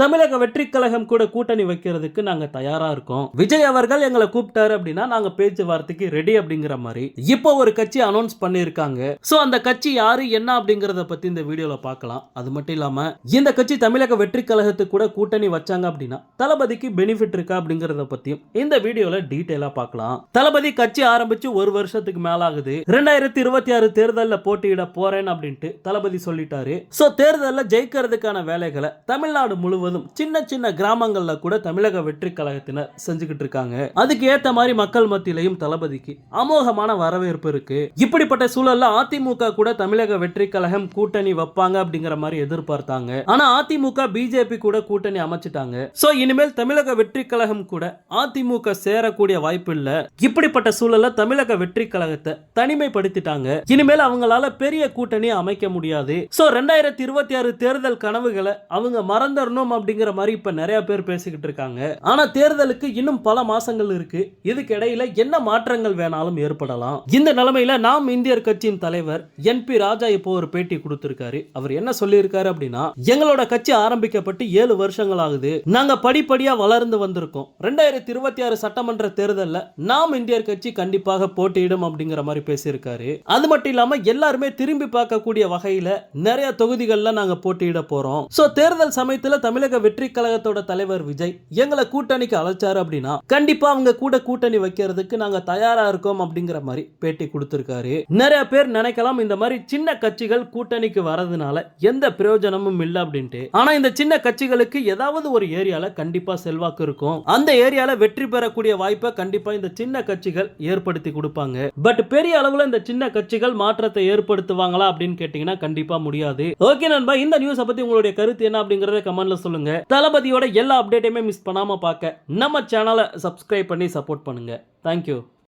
தமிழக வெற்றி கழகம் கூட கூட்டணி வைக்கிறதுக்கு நாங்க தயாரா இருக்கோம். விஜய் அவர்கள் எங்களை கூப்பிட்டாரு அப்படின்னா நாங்க பேச்சுவார்த்தைக்கு ரெடி அப்படிங்கிற மாதிரி இப்போ ஒரு கட்சி அனௌன்ஸ் பண்ணியிருக்காங்க. சோ அந்த கட்சி யாரு என்ன அப்படிங்கறத பத்தி இந்த வீடியோல பார்க்கலாம். அது மட்டும் இல்லாம இந்த கட்சி தமிழக வெற்றி கழகத்துக்கு கூட கூட்டணி வச்சாங்க அப்படின்னா தளபதிக்கு பெனிஃபிட் இருக்கா அப்படிங்கறத பத்தியும் இந்த வீடியோல டீட்டெயிலா பார்க்கலாம். தளபதி கட்சி ஆரம்பிச்சு ஒரு வருஷத்துக்கு மேல ஆகுது ரெண்டாயிரத்தி இருபத்தி ஆறு தேர்தலில் போட்டியிட போறேன் அப்படின்ட்டு தளபதி சொல்லிட்டாரு. சோ தேர்தலில் ஜெயிக்கிறதுக்கான வேலைகளை தமிழ்நாடு முழுவதும் சின்ன சின்ன கிராமங்கள்ல கூட தமிழக வெற்றி கழகத்தினர் செஞ்சுக்கிட்டு இருக்காங்க. அதுக்கு ஏத்த மாதிரி மக்கள் மத்தியிலையும் தளபதிக்கு அமோகமான வரவேற்பு இருக்கு. இப்படிப்பட்ட சூழல்ல அதிமுக கூட தமிழக வெற்றி கழகம் கூட்டணி வைப்பாங்க அப்படிங்கிற மாதிரி எதிர்பார்த்தாங்க. ஆனா அதிமுக பிஜேபி கூட கூட்டணி அமைச்சிட்டாங்க. சோ இனிமேல் தமிழக வெற்றி கழகம் கூட அதிமுக சேரக்கூடிய வாய்ப்பு இல்ல. இப்படிப்பட்ட சூழல்ல தமிழக வெற்றி கழகத்தை தனிமைப்படுத்திட்டாங்க. இனிமேல் அவங்களால பெரிய கூட்டணி அமைக்க முடியாது. சோ ரெண்டாயிரத்தி இருபத்தி ஆறு தேர்தல் கனவுகளை அவங்க மறந்துடணும் அப்படிங்கிற மாதிரி இப்போ நிறைய பேர் பேசிக்கிட்டு இருக்காங்க. ஆனால் தேர்தலுக்கு இன்னும் பல மாசங்கள் இருக்கு. இதுக்கிடையில என்ன மாற்றங்கள் வேணாலும் ஏற்படலாம். இந்த நிலைமையில நாம் இந்தியர் கட்சியின் தலைவர் என் பி ராஜா இப்போ ஒரு பேட்டி கொடுத்திருக்காரு. அவர் என்ன சொல்லியிருக்காரு அப்படின்னா எங்களோட கட்சி ஆரம்பிக்கப்பட்டு ஏழு வருஷங்கள் ஆகுது. நாங்க படிப்படியா வளர்ந்து வந்திருக்கோம். ரெண்டாயிரத்தி இருபத்தி ஆறு சட்டமன்ற தேர்தலில் நாம் இந்தியர் கட்சி கண்டிப்பாக போட்டியிடும் அப்படிங்கிற மாதிரி பேசியிருக்காரு. அது மட்டும் இல்லாம எல்லாருமே திரும்பி பார்க்கக்கூடிய வகையில நிறைய தொகுதிகளில் நாங்க போட்டியிட போறோம். சோ தேர்தல் சமயத்தில் தமிழக வெற்றி கழகத்தோட தலைவர் விஜய் எங்களை கூட்டணிக்கு அழைச்சாரு அப்படின்னா கண்டிப்பா அவங்க கூட கூட்டணி வைக்கிறதுக்கு நாங்க தயாரா இருக்கோம் அப்படிங்கிற மாதிரி பேட்டி கொடுத்திருக்காரு. நிறைய பேர் நினைக்கலாம் இந்த மாதிரி சின்ன கட்சிகள் கூட்டணிக்கு வரதுனால எந்த பிரயோஜனமும் இல்லை அப்படின்ட்டு. ஆனா இந்த சின்ன கட்சிகளுக்கு ஏதாவது ஒரு ஏரியால கண்டிப்பா செல்வாக்கு இருக்கும். அந்த ஏரியால வெற்றி பெறக்கூடிய வாய்ப்பை கண்டிப்பா இந்த சின்ன கட்சிகள் ஏற்படுத்தி கொடுப்பாங்க. பட் பெரிய அளவுல இந்த சின்ன கட்சிகள் மாற்றத்தை ஏற்படுத்துவாங்களா அப்படின்னு கேட்டீங்கன்னா கண்டிப்பா முடியாது. ஓகே நண்பா இந்த நியூஸை பத்தி உங்களுடைய கருத்து என்ன அப்படிங்கறத கமெண்ட்ல சொல்லுங்க. தளபதியோட எல்லா அப்டேட்டையுமே மிஸ் பண்ணாம பார்க்க நம்ம சேனலை சப்ஸ்கிரைப் பண்ணி சப்போர்ட் பண்ணுங்க. தேங்க்யூ